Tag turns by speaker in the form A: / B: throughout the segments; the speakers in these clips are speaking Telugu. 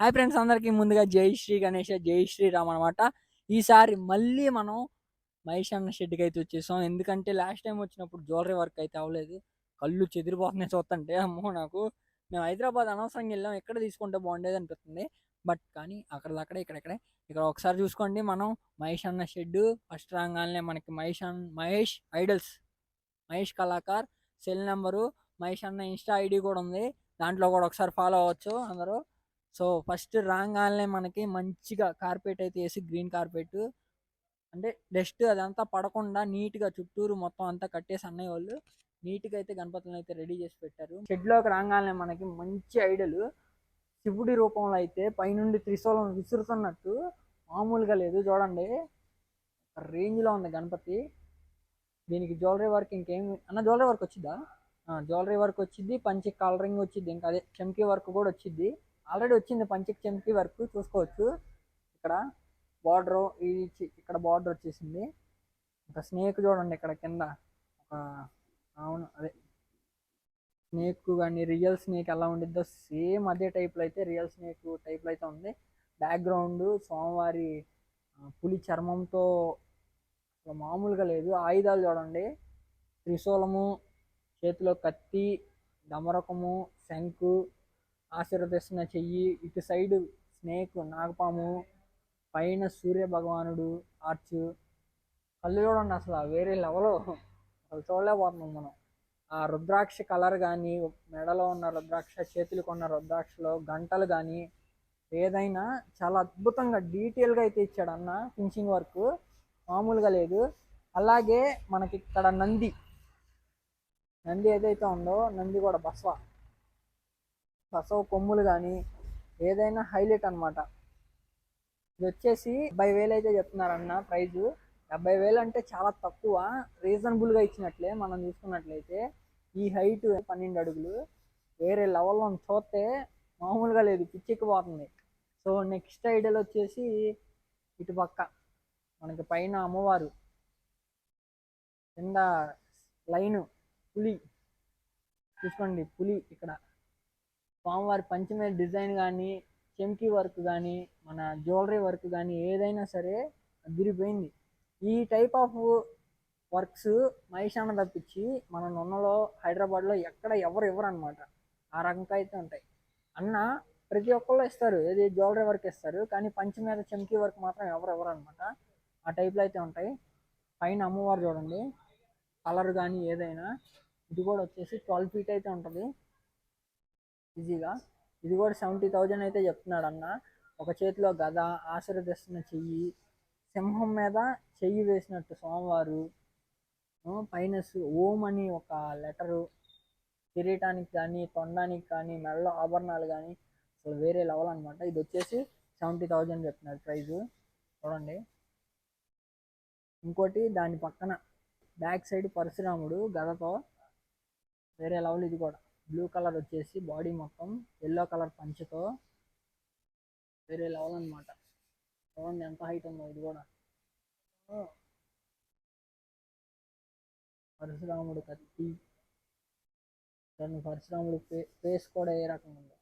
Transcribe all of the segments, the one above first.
A: హాయ్ ఫ్రెండ్స్ అందరికీ ముందుగా జై శ్రీ గణేష్ జై శ్రీరామ్ అనమాట ఈసారి మళ్ళీ మనం మహేష్ అన్న షెడ్కి అయితే వచ్చేసాం. ఎందుకంటే లాస్ట్ టైం వచ్చినప్పుడు జ్యువెలరీ వర్క్ అయితే అవ్వలేదు. కళ్ళు చెదిరిపోతున్నాయి చూస్తుంటే. అమ్మో నాకు. మేము హైదరాబాద్ అనవసరంగా వెళ్ళాం. ఎక్కడ తీసుకుంటే బాగుండేది అనిపిస్తుంది. బట్ కానీ అక్కడక్కడ ఇక్కడెక్కడే ఇక్కడ ఒకసారి చూసుకోండి మనం మహేష్ అన్న షెడ్ ఫస్ట్ రాగానే మనకి మహేష్ అన్న Mahesh idols. Mahesh Kalakar cell number. Mahesh అన్న ఇన్స్టా ఐడి కూడా ఉంది. దాంట్లో కూడా ఒకసారి ఫాలో అవ్వచ్చు అందరూ. సో ఫస్ట్ రాగానే మనకి మంచిగా కార్పెట్ అయితే వేసి గ్రీన్ కార్పెట్. అంటే డస్ట్ అదంతా పడకుండా నీట్గా చుట్టూరు మొత్తం అంతా కట్టేసి అన్నయ్య వాళ్ళు నీట్గా అయితే గణపతులను అయితే రెడీ చేసి పెట్టారు. షెడ్లోకి రాగానే మనకి మంచి ఐడలు. శివుడి రూపంలో అయితే పైనుండి త్రిశూలం విసురుతున్నట్టు మామూలుగా లేదు. చూడండి రేంజ్లో ఉంది గణపతి. దీనికి జ్యువెలరీ వర్క్ ఇంకేం అన్న జ్యువెలరీ వర్క్ వచ్చిందా? జ్యువెలరీ వర్క్ వచ్చింది పంచి కలరింగ్ వచ్చింది ఇంకా అదే చమ్కీ వర్క్ కూడా వచ్చింది. ఆల్రెడీ వచ్చింది పంచిక్ చమ్కీ వర్క్ చూసుకోవచ్చు. ఇక్కడ బార్డర్ ఇది ఇక్కడ బార్డర్ వచ్చేసింది. ఒక స్నేక్ చూడండి ఇక్కడ కింద. ఒక అవును అదే. స్నేక్ కానీ రియల్ స్నేక్ ఎలా ఉండిద్దో సేమ్ అదే టైప్లో అయితే రియల్ స్నేక్ టైప్లో అయితే ఉంది. బ్యాక్గ్రౌండ్ సోమవారి పులి చర్మంతో మామూలుగా లేదు. ఆయుధాలు చూడండి. త్రిశూలము చేతిలో కత్తి డమరకము శంకు ఆశీర్వదిస్తున్న చెయ్యి. ఇటు సైడ్ స్నేక్ నాగపాము పైన సూర్య భగవానుడు ఆర్చ్. కళ్ళు చూడండి అసలు వేరే లెవెల్. అసలు చూడలేకపోతున్నాం మనం. ఆ రుద్రాక్ష కలర్ కానీ మెడలో ఉన్న రుద్రాక్ష చేతులకు ఉన్న రుద్రాక్షలో గంటలు కానీ ఏదైనా చాలా అద్భుతంగా డీటెయిల్గా అయితే ఇచ్చాడు అన్న ఫినిషింగ్ వర్క్. మామూలుగా లేదు. అలాగే మనకి ఇక్కడ నంది. నంది ఏదైతే ఉందో నంది కూడా బసవ. బసవ కొమ్ములు కానీ ఏదైనా హైలైట్ అన్నమాట. ఇది వచ్చేసి డెబ్బై వేలు అయితే చెప్తున్నారన్న ప్రైజు. డెబ్బై వేలు అంటే చాలా తక్కువ. రీజనబుల్గా ఇచ్చినట్లే మనం చూసుకున్నట్లయితే. ఈ హైట్ పన్నెండు అడుగులు. వేరే లెవెల్లో చూస్తే మామూలుగా లేదు. పిచ్చెక్కిపోతుంది. సో నెక్స్ట్ ఐడియల్ వచ్చేసి ఇటు పక్క. మనకి పైన అమ్మవారు. కింద లైను. పులి. చూసుకోండి పులి ఇక్కడ. స్వామివారి పంచమే డిజైన్ కానీ చెంకీ వర్క్ కానీ మన జ్యువెలరీ వర్క్ కానీ ఏదైనా సరే అదిరిపోయింది. ఈ టైప్ ఆఫ్ వర్క్స్ మహేషాన తప్పించి మన నున్నలో హైదరాబాద్లో ఎక్కడ ఎవరు ఇవ్వరు అనమాట ఆ రకంగా అయితే ఉంటాయి. అన్న ప్రతి ఒక్కళ్ళు ఇస్తారు. ఏది జ్యువెలరీ వర్క్ ఇస్తారు. కానీ పంచి మీద చెంకీ వర్క్ మాత్రం ఎవరు ఇవ్వరు అనమాట ఆ టైప్లో అయితే ఉంటాయి. పైన అమ్మవారు చూడండి. కలర్ కానీ ఏదైనా. ఇది కూడా వచ్చేసి ట్వెల్వ్ ఫీట్ అయితే ఉంటుంది. ఈజీగా. ఇది కూడా సెవెంటీ థౌజండ్ అయితే చెప్తున్నాడు అన్న ఒక చేతిలో గద ఆశీర్వదిస్తున్న చెయ్యి సింహం మీద చెయ్యి వేసినట్టు సోమవారు పైన ఓం అని ఒక లెటరు. కిరీటానికి కానీ తొండానికి కానీ మెడలో ఆభరణాలు కానీ అసలు వేరే లెవెల్ అనమాట ఇది వచ్చేసి సెవెంటీ థౌజండ్ చెప్తున్నాడు ప్రైజు. చూడండి. ఇంకోటి దాని పక్కన బ్యాక్ సైడ్ పరశురాముడు గదతో వేరే లెవెల్ ఇది కూడా. బ్లూ కలర్ వచ్చేసి బాడీ మొత్తం ఎల్లో కలర్ పంచతో వేరే లెవెల్ అనమాట చూడండి ఎంత హైట్ ఉందో ఇది కూడా. పరశురాముడు కత్తి. దాని పరశురాముడు ఫే ఫేస్ కూడా ఏ రకంగా ఉందో.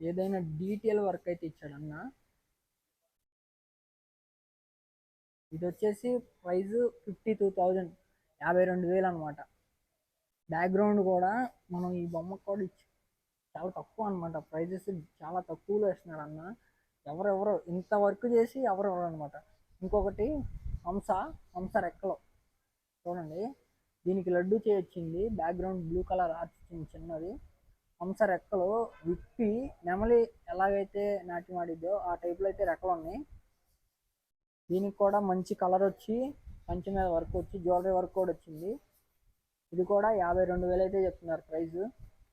A: ఏదైనా డీటెయిల్ వర్క్ అయితే ఇచ్చాడు ఇది వచ్చేసి ప్రైజ్ ఫిఫ్టీ టూ థౌజండ్ యాభై రెండు వేలు అనమాట బ్యాక్గ్రౌండ్ కూడా మనం ఈ బొమ్మకు కూడా ఇచ్చి చాలా తక్కువ అనమాట ప్రైజెస్ చాలా తక్కువలో వేస్తున్నారు అన్న. ఎవరెవరో ఇంత వర్క్ చేసి ఎవరెవరు అనమాట ఇంకొకటి హంస హంస రెక్కలో. చూడండి దీనికి లడ్డు చేయొచ్చింది. బ్యాక్గ్రౌండ్ బ్లూ కలర్ ఆర్చింది ఇచ్చింది చిన్నది. హంస రెక్కలు విప్పి నెమలి ఎలాగైతే నాట్యం ఆ టైప్లో అయితే రెక్కలు ఉన్నాయి. దీనికి కూడా మంచి కలర్ వచ్చి మంచి మీద వర్క్ వచ్చి జ్యువెలరీ వర్క్ కూడా వచ్చింది. ఇది కూడా యాభై రెండు వేలు అయితే చెప్తున్నారు ప్రైస్.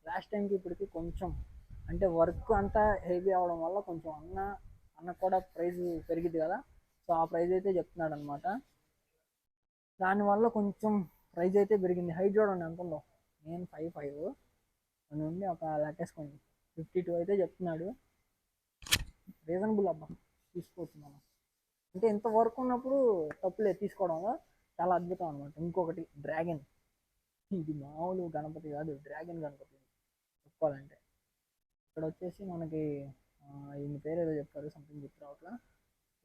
A: లాస్ట్ టైంకి ఇప్పటికి కొంచెం అంటే వర్క్ అంతా హెవీ అవడం వల్ల కొంచెం అన్న అన్న కూడా ప్రైస్ పెరిగింది కదా. సో ఆ ప్రైస్ అయితే చెప్తున్నాడు అనమాట దానివల్ల కొంచెం ప్రైస్ అయితే పెరిగింది. హైట్ చూడండి ఎంత ఉందో. నేను ఫైవ్ ఫైవ్ నుండి ఒక లెక్కేసుకోండి. ఫిఫ్టీ టూ అయితే చెప్తున్నాడు. రీజనబుల్ అబ్బా. తీసుకోవచ్చు మనం. అంటే ఇంత వర్క్ ఉన్నప్పుడు తప్పులే తీసుకోవడంలో చాలా అద్భుతం అనమాట ఇంకొకటి డ్రాగన్. ఇది మామూలు గణపతి కాదు డ్రాగన్ గణపతి. చెప్పుకోవాలంటే ఇక్కడ వచ్చేసి మనకి ఆ, ఈయన పేరు ఏదో చెప్పారు సంథింగ్ గుర్తు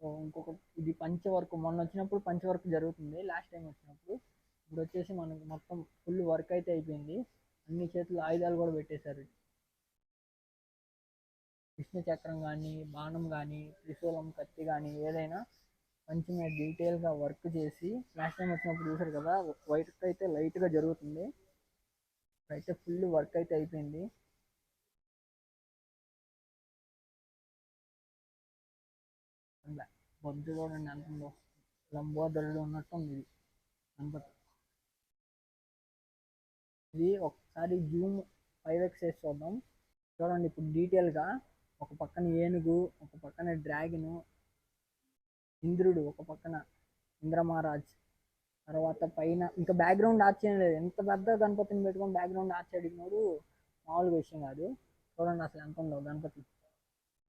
A: సో ఇంకొక ఇది పంచవర్క్ మొన్న వచ్చినప్పుడు పంచవర్క్ జరుగుతుంది. లాస్ట్ టైం వచ్చినప్పుడు. ఇప్పుడు వచ్చేసి మనకి మొత్తం ఫుల్ వర్క్ అయితే అయిపోయింది. అన్ని చేతులు ఆయుధాలు కూడా పెట్టేశారు. విష్ణు చక్రం కానీ బాణం కానీ త్రిశూలం కత్తి కానీ ఏదైనా మంచిగా డీటెయిల్గా వర్క్ చేసి లాస్ట్ టైం వచ్చినప్పుడు చూసారు కదా వైట్ అయితే లైట్గా జరుగుతుంది. అయితే ఫుల్ వర్క్ అయితే అయిపోయింది. బొద్దు చూడండి అంత లంబోదరుడు ఉన్నట్టు ఉంది ఇది. గణపతి ఇది ఒకసారి జూమ్ ఫైవ్ ఎక్స్ చేసి చూద్దాం. చూడండి ఇప్పుడు డీటెయిల్గా ఒక పక్కన ఏనుగు ఒక పక్కన డ్రాగను ఇంద్రుడు ఒక పక్కన ఇంద్రమహారాజ్ తర్వాత పైన ఇంకా బ్యాక్గ్రౌండ్ ఆర్చ్ లేదు. ఎంత పెద్ద గణపతిని పెట్టుకొని బ్యాక్గ్రౌండ్ ఆర్చ్ మామూలుగా విషయం కాదు. చూడండి అసలు ఎంత ఉందో గణపతి.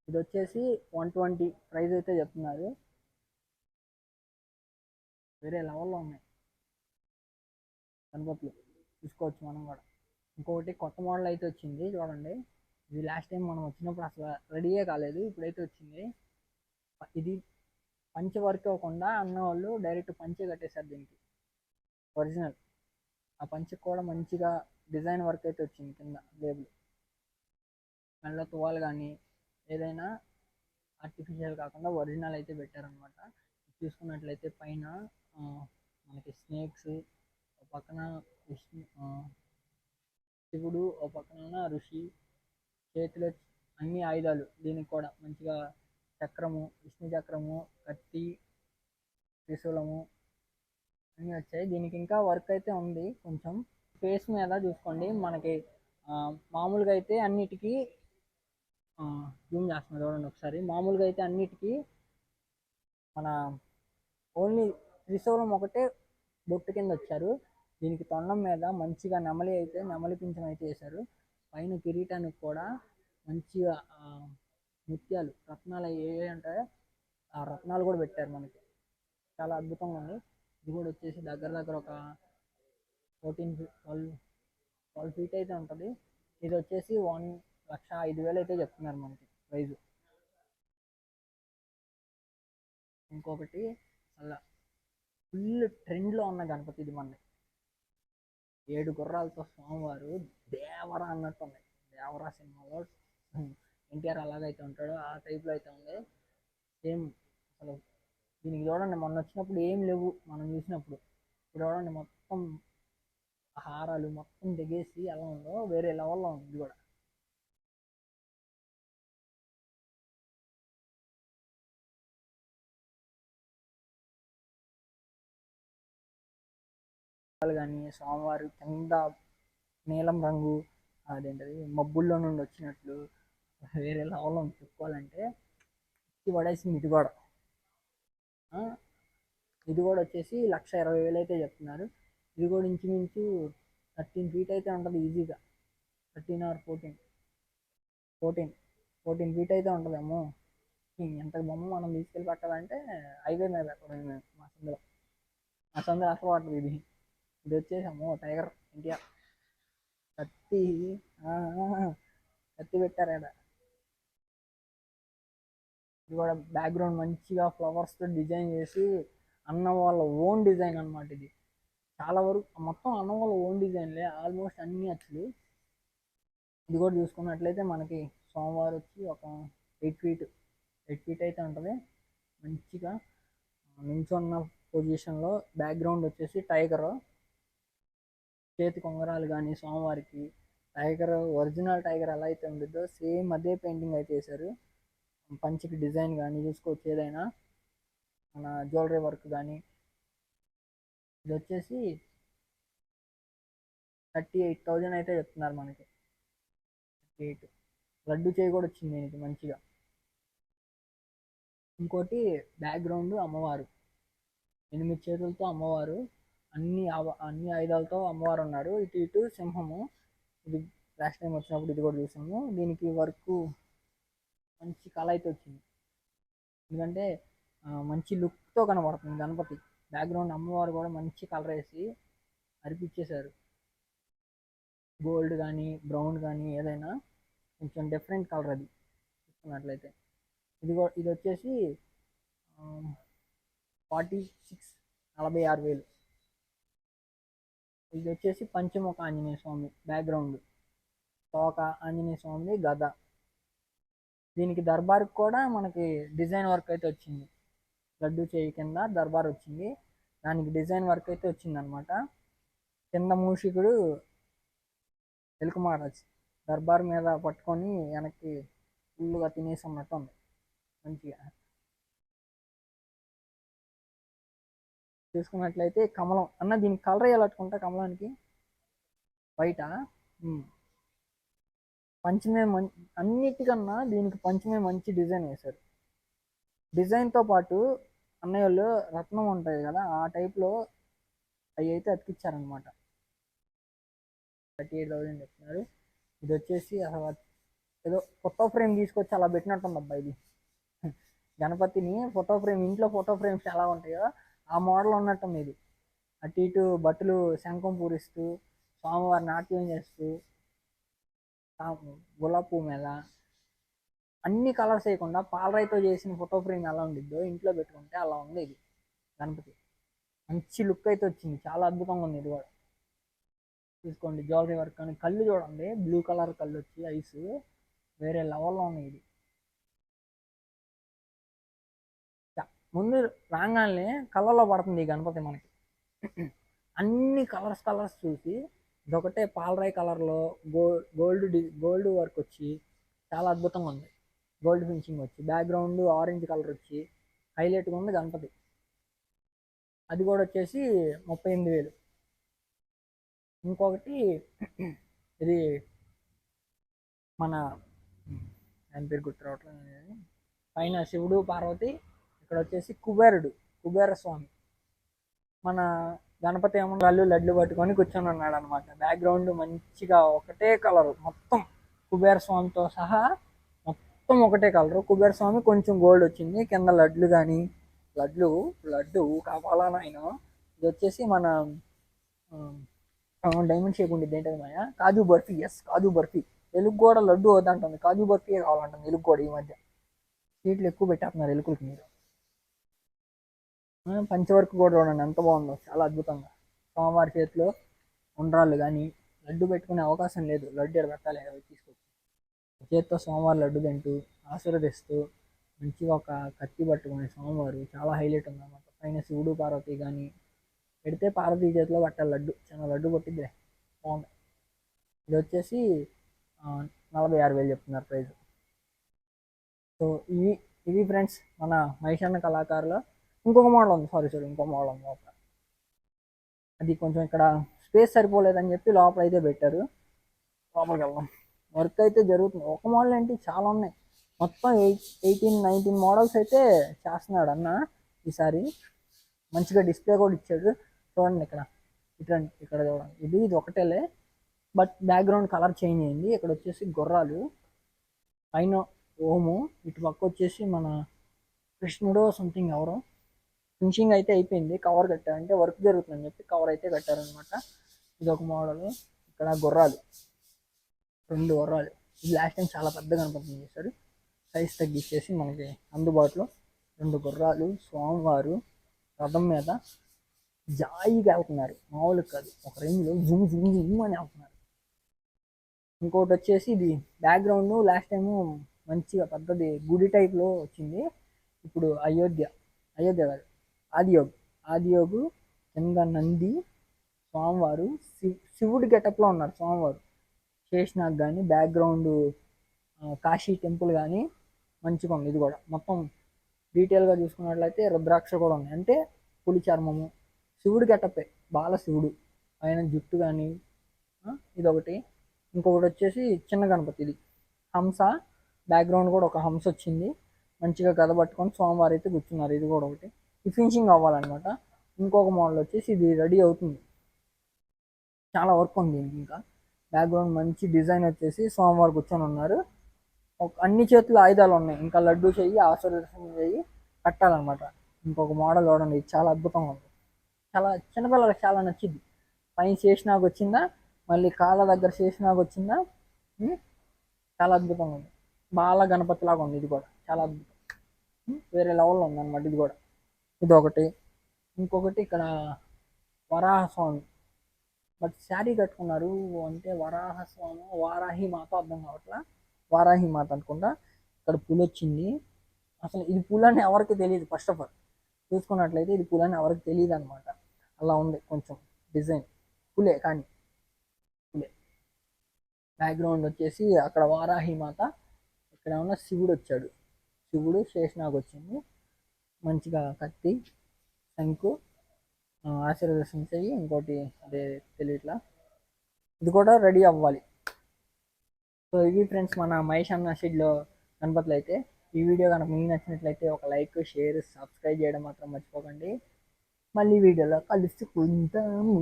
A: ఇది వచ్చేసి వన్ ట్వంటీ ప్రైస్ అయితే చెప్తున్నారు. వేరే లెవెల్లో ఉన్నాయి. గణపతులు చూసుకోవచ్చు మనం కూడా. ఇంకొకటి కొత్త మోడల్ అయితే వచ్చింది చూడండి. ఇది లాస్ట్ టైం మనం వచ్చినప్పుడు అసలు రెడీయే కాలేదు. ఇప్పుడైతే వచ్చింది. ఇది పంచి వర్క్ అవ్వకుండా అన్న వాళ్ళు డైరెక్ట్ పంచే కట్టేశారు దీనికి. ఒరిజినల్. ఆ పంచి కూడా మంచిగా డిజైన్ వర్క్ అయితే వచ్చింది కింద లేబుల్. మెల్ల తువాలు కానీ ఏదైనా ఆర్టిఫిషియల్ కాకుండా ఒరిజినల్ అయితే పెట్టారనమాట చూసుకున్నట్లయితే పైన మనకి స్నేక్స్ ఒక పక్కన విష్ణు శివుడు ఒక పక్కన ఋషి చేతిలో అన్ని ఆయుధాలు దీనికి కూడా మంచిగా చక్రము విష్ణు చక్రము కత్తి త్రిశూలము అన్నీ వచ్చాయి. దీనికి ఇంకా వర్క్ అయితే ఉంది. కొంచెం ఫేస్ మీద చూసుకోండి? మనకి మామూలుగా అయితే అన్నిటికీ జూమ్ చేస్తున్నా చూడండి ఒకసారి. మామూలుగా అయితే అన్నిటికీ మన ఓన్లీ త్రిశూలం ఒకటే బొట్టు కింద వచ్చారు. దీనికి తొండం మీద మంచిగా నెమలి అయితే నెమలి పింఛం అయితే వేశారు. పైన కిరీటానికి కూడా మంచిగా ముత్యాలు రత్నాలు ఏ ఉంటాయో ఆ రత్నాలు కూడా పెట్టారు మనకి. చాలా అద్భుతంగా ఉంది. ఇది కూడా వచ్చేసి దగ్గర దగ్గర ఒక ఫోర్టీన్ ట్వెల్వ్ ట్వెల్వ్ ఫీట్ అయితే ఉంటుంది. ఇది వచ్చేసి వన్ లక్ష ఐదు వేలు అయితే చెప్తున్నారు మనకి ప్రైజ్. ఇంకొకటి అలా ఫుల్ ట్రెండ్లో ఉన్న గణపతి ఇది మనది. ఏడు గుర్రాలతో స్వామివారు దేవరా అన్నట్టు ఉన్నాయి దేవరా సినిమాలో ఎన్టీఆర్ అలాగైతే ఉంటాడో ఆ టైప్లో అయితే ఉంది సేమ్ అసలు దీనికి చూడండి మొన్న వచ్చినప్పుడు ఏం లేవు మనం చూసినప్పుడు. ఇప్పుడు చూడండి మొత్తం హారాలు మొత్తం దిగేసి ఎలా ఉందో వేరే లెవెల్లో ఉంది ఇది కూడా. కానీ స్వామివారు కింద నీలం రంగు అదేంటది మబ్బుల్లో నుండి వచ్చినట్లు వేరే లెవెల్లో ఉంది చెప్పుకోవాలంటే ఇది పడేసింది ఇది కూడా. ఇది కూడా వచ్చేసి లక్ష ఇరవై వేలు అయితే చెప్తున్నారు. ఇది కూడా ఇంచుమించు థర్టీన్ ఫీట్ అయితే ఉంటుంది ఈజీగా thirteen or fourteen fourteen fourteen feet అయితే ఉంటుందేమో ఎంత బొమ్మ మనం తీసుకెళ్ళి పెట్టాలంటే హైవే మీద పెట్టడం మా సందులో. మా సందులో అసలు పడుతుంది ఇది. ఇది వచ్చేసాము టైగర్ ఇండియా కత్తి కత్తి పెట్టారు కదా ఇది కూడా బ్యాక్గ్రౌండ్ మంచిగా ఫ్లవర్స్తో డిజైన్ చేసి అన్న వాళ్ళ ఓన్ డిజైన్ అనమాట ఇది. చాలా వరకు మొత్తం అన్న వాళ్ళ ఓన్ డిజైన్లే ఆల్మోస్ట్ అన్నీ అట్లు ఇది కూడా చూసుకున్నట్లయితే మనకి సోమవారం వచ్చి ఒక ఎయిట్ ఫీట్ ఎయిట్ ఫీట్ అయితే ఉంటుంది. మంచిగా నించున్న పొజిషన్లో బ్యాక్గ్రౌండ్ వచ్చేసి టైగర్ చేతి కొంగరాలు కానీ సోమవారికి టైగర్ ఒరిజినల్ టైగర్ ఎలా అయితే ఉండిద్దో సేమ్ అదే పెయింటింగ్ అయితే వేశారు పంచికి డిజైన్ కానీ చూసుకోవచ్చు ఏదైనా. మన జ్యువెలరీ వర్క్ కానీ ఇది వచ్చేసి థర్టీ ఎయిట్ థౌజండ్ అయితే చెప్తున్నారు మనకి. Thirty eight. లడ్డు చేయి కూడా వచ్చింది దీనికి మంచిగా. ఇంకోటి బ్యాక్గ్రౌండ్ అమ్మవారు. ఎనిమిది చేతులతో అమ్మవారు. అన్ని అన్ని ఆయుధాలతో అమ్మవారు ఉన్నారు. ఇటు ఇటు సింహము. ఇది లాస్ట్ టైం వచ్చినప్పుడు ఇది కూడా చూసాము. దీనికి వర్క్ మంచి కళ అయితే వచ్చింది. ఎందుకంటే మంచి లుక్తో కనబడుతుంది. గణపతి బ్యాక్గ్రౌండ్ అమ్మవారు కూడా మంచి కలర్ వేసి అరిపించేశారు. గోల్డ్ కానీ బ్రౌన్ కానీ ఏదైనా కొంచెం డిఫరెంట్ కలర్ అది చూసుకున్నట్లయితే. ఇది కూడా ఇది వచ్చేసి ఫార్టీ సిక్స్ నలభై ఆరు వేలు. ఇది వచ్చేసి పంచముఖ ఆంజనేయ స్వామి బ్యాక్గ్రౌండ్. తోక ఆంజనేయ స్వామిది గద. దీనికి దర్బార్కి కూడా మనకి డిజైన్ వర్క్ అయితే వచ్చింది. లడ్డు చేయి కింద దర్బార్ వచ్చింది. దానికి డిజైన్ వర్క్ అయితే వచ్చింది అనమాట కింద మూషికుడు ఎలుక మహారాజ్ దర్బార్ మీద పట్టుకొని వెనక్కి ఫుల్గా తినేసి ఉన్నట్టు ఉంది. మంచిగా. చూసుకున్నట్లయితే కమలం అన్న దీనికి కలర్ వేయాలట్టుకుంటా కమలానికి? బయట పంచమే మం అన్నిటికన్నా దీనికి పంచమే మంచి డిజైన్ వేశారు. డిజైన్తో పాటు అన్నయ్య వాళ్ళు రత్నం ఉంటాయి కదా ఆ టైప్లో అవి అయితే అతికిచ్చారనమాట థర్టీ ఎయిట్ థౌసండ్ చెప్తున్నారు. ఇది వచ్చేసి అసలు ఏదో ఫోటో ఫ్రేమ్ తీసుకొచ్చి అలా పెట్టినట్టుంది అబ్బా ఇది. గణపతిని ఫోటో ఫ్రేమ్ ఇంట్లో ఫోటో ఫ్రేమ్స్ ఎలా ఉంటాయో ఆ మోడల్ ఉన్నట్టుంది ఇది. అటు ఇటు బట్టలు శంఖం పూరిస్తూ స్వామివారి నాట్యం చేస్తూ గులాబీ పువ్వు మీద అన్ని కలర్స్ వేయకుండా పాలరాయితో చేసిన ఫోటో ఫ్రేమ్ ఎలా ఉండిద్దో ఇంట్లో పెట్టుకుంటే అలా ఉంది ఇది గణపతి. మంచి లుక్ అయితే వచ్చింది. చాలా అద్భుతంగా ఉంది ఇది కూడా. తీసుకోండి జ్యువెలరీ వర్క్ అని కళ్ళు చూడండి. బ్లూ కలర్ కళ్ళు వచ్చి ఐస్. వేరే లెవెల్లో ఉన్నాయి ఇది. ముందు రాగానే కళ్ళలో పడుతుంది ఈ గణపతి మనకి. అన్ని కలర్స్ కలర్స్ చూసి ఇదొకటే పాలరాయి కలర్లో గోల్డ్ గోల్డ్ డి గోల్డ్ వర్క్ వచ్చి చాలా అద్భుతంగా ఉంది. గోల్డ్ ఫినిషింగ్ వచ్చి బ్యాక్గ్రౌండ్ ఆరెంజ్ కలర్ వచ్చి హైలైట్గా ఉంది గణపతి. అది కూడా వచ్చేసి ముప్పై ఎనిమిది వేలు. ఇంకొకటి ఇది మన ఆయన పేరు గుర్తు రావట్లేదు పైన శివుడు పార్వతి ఇక్కడ వచ్చేసి కుబేరుడు కుబేర స్వామి. మన గణపతి ఏమో లల్లు లడ్లు పట్టుకొని కూర్చొని ఉన్నాడు అనమాట బ్యాక్గ్రౌండ్ మంచిగా ఒకటే కలర్ మొత్తం కుబేర స్వామితో సహా మొత్తం ఒకటే కలరు కుబేర స్వామి కొంచెం గోల్డ్ వచ్చింది కింద లడ్లు కానీ లడ్లు లడ్డు కావాలా నాయన? ఇది వచ్చేసి మన డైమండ్ షేప్ ఉండేది ఏంటది మాయ? కాజు బర్ఫీ ఎస్ కాజు బర్ఫీ. ఎలుగు కూడా లడ్డు వద్దంటుంది. కాజు బర్ఫీ కావాలంటుంది ఎలుగు కూడా ఈ మధ్య. స్వీట్లు ఎక్కువ పెట్టేస్తున్నారు ఎలుకలకి మీరు. పంచవర్క్ కూడా చూడండి ఎంత బాగుందో. చాలా అద్భుతంగా. సోమవారి చేతిలో ఉండ్రాళ్ళు కానీ లడ్డు పెట్టుకునే అవకాశం లేదు. లడ్డు ఎక్కడ పెట్టాలి? అవి తీసుకొచ్చి. చేతితో సోమవారం లడ్డు తింటూ ఆశీర్వదిస్తూ మంచిగా ఒక కత్తి పట్టుకునే సోమవారు చాలా హైలైట్ ఉందన్నమాట. పైన శివుడు పార్వతి కానీ పెడితే పార్వతి చేతిలో పట్టాలి లడ్డు. చిన్న లడ్డు పట్టిద్దిలే బాగుంది. ఇది వచ్చేసి నలభై ఆరు వేలు చెప్తున్నారు ప్రైజ్. సో ఇవి ఇవి ఫ్రెండ్స్ మన మహిషాన్న కళాకారుల ఇంకొక మోడల్ ఉంది సారీ సారీ ఇంకో మోడల్ ఉంది లోపల. అది కొంచెం ఇక్కడ స్పేస్ సరిపోలేదని చెప్పి లోపల అయితే పెట్టారు. లోపలికి వెళ్దాం వర్క్ అయితే జరుగుతుంది. ఒక మోడల్ ఏంటి? చాలా ఉన్నాయి. మొత్తం ఎయిట్ ఎయిటీన్ నైన్టీన్ మోడల్స్ అయితే చేస్తున్నాడు అన్న ఈసారి. మంచిగా డిస్ప్లే కూడా ఇచ్చాడు. చూడండి ఇక్కడ. ఇటువంటి ఇక్కడ చూడండి. ఇది ఇది ఒకటేలే. బట్ బ్యాక్గ్రౌండ్ కలర్ చేంజ్ అయింది. ఇక్కడ వచ్చేసి గుర్రాలు. పైన ఓము. ఇటు పక్క వచ్చేసి మన కృష్ణుడో సంథింగ్ ఎవరో. ఫినిషింగ్ అయితే అయిపోయింది. కవర్ కట్టారు అంటే వర్క్ జరుగుతుందని చెప్పి కవర్ అయితే కట్టారనమాట ఇది ఒక మోడల్ ఇక్కడ గుర్రాలు. రెండు గుర్రాలు. ఇది లాస్ట్ టైం చాలా పెద్దగా అనుకుంటుంది చేశారు సైజ్ తగ్గించేసి మనకి అందుబాటులో రెండు గుర్రాలు స్వామివారు రథం మీద జాయిగా వెళ్తున్నారు. మామూలుగా కాదు. ఒక రేంజ్లో జుమ్ జుమ్ జుమ్ అని వెళ్తున్నారు. ఇంకోటి వచ్చేసి ఇది బ్యాక్గ్రౌండ్ లాస్ట్ టైము మంచిగా పెద్దది గుడి టైప్లో వచ్చింది. ఇప్పుడు అయోధ్య. అయోధ్య కాదు ఆదియోగ్ ఆదియోగు కింద నంది స్వామివారు. శివ్ శివుడి గెటప్లో ఉన్నారు స్వామివారు. శేషనాగ్ కానీ బ్యాక్గ్రౌండ్ కాశీ టెంపుల్ కానీ మంచిగా ఉంది. ఇది కూడా మొత్తం డీటెయిల్గా చూసుకున్నట్లయితే రుద్రాక్ష కూడా ఉంది అంటే పులి చర్మము. శివుడు గెటప్పే బాల శివుడు ఆయన జుట్టు కానీ ఇదొకటి. ఇంకొకటి వచ్చేసి చిన్న గణపతి ఇది. హంస. బ్యాక్గ్రౌండ్ కూడా ఒక హంస వచ్చింది. మంచిగా కథ పట్టుకొని స్వామివారు అయితే కూర్చున్నారు. ఇది కూడా ఒకటి. ఈ ఫినిషింగ్ అవ్వాలన్నమాట. ఇంకొక మోడల్ వచ్చేసి ఇది రెడీ అవుతుంది. చాలా వర్క్ ఉంది ఇంకా. బ్యాక్గ్రౌండ్ మంచి డిజైన్ వచ్చేసి సోమవారం కూర్చొని ఉన్నారు. అన్ని చేతులు ఆయుధాలు ఉన్నాయి. ఇంకా లడ్డు చెయ్యి ఆశీర్వదర్శనం చెయ్యి కట్టాలన్నమాట. ఇంకొక మోడల్ చూడండి. ఇది చాలా అద్భుతంగా ఉంది. చాలా చిన్నపిల్లలకు చాలా నచ్చింది. పైన చేసినాక వచ్చిందా మళ్ళీ కాళ్ళ దగ్గర చేసినాకు వచ్చిందా? చాలా అద్భుతంగా ఉంది. బాల గణపతి లాగా ఉంది ఇది కూడా. చాలా అద్భుతం. వేరే లెవెల్లో ఉంది అనమాట ఇది కూడా. ఇది ఒకటి ఇంకొకటి ఇక్కడ వరాహ స్వామి బట్ శారీ కట్టుకున్నారు. అంటే వరాహ స్వామి వారాహి మాత అర్థం కావట్లా? వారాహి మాత అనుకుంటా. ఇక్కడ పులి వచ్చింది అసలు ఇది పులి అని ఎవరికి తెలియదు ఫస్ట్ ఆఫ్ ఆల్. చూసుకున్నట్లయితే ఇది పులి అని ఎవరికి తెలియదు అనమాట అలా ఉంది కొంచెం డిజైన్. పులే కానీ. పులే. బ్యాక్గ్రౌండ్ వచ్చేసి అక్కడ వారాహి మాత. ఇక్కడ ఉన్న శివుడు వచ్చాడు శివుడు శేషనాగ్ వచ్చింది మంచిగా కత్తి శంకు ఆ, చెయ్యి ఇంకోటి అదే తెలియట్లా. ఇది కూడా రెడీ అవ్వాలి. సో ఇవి ఫ్రెండ్స్ మన మహేష్ అన్న షెడ్లో గణపతులు అయితే ఈ వీడియో కనుక మీకు నచ్చినట్లయితే ఒక లైక్ షేర్ సబ్స్క్రైబ్ చేయడం మాత్రం మర్చిపోకండి. మళ్ళీ వీడియోలో కలుసుకుంటాము.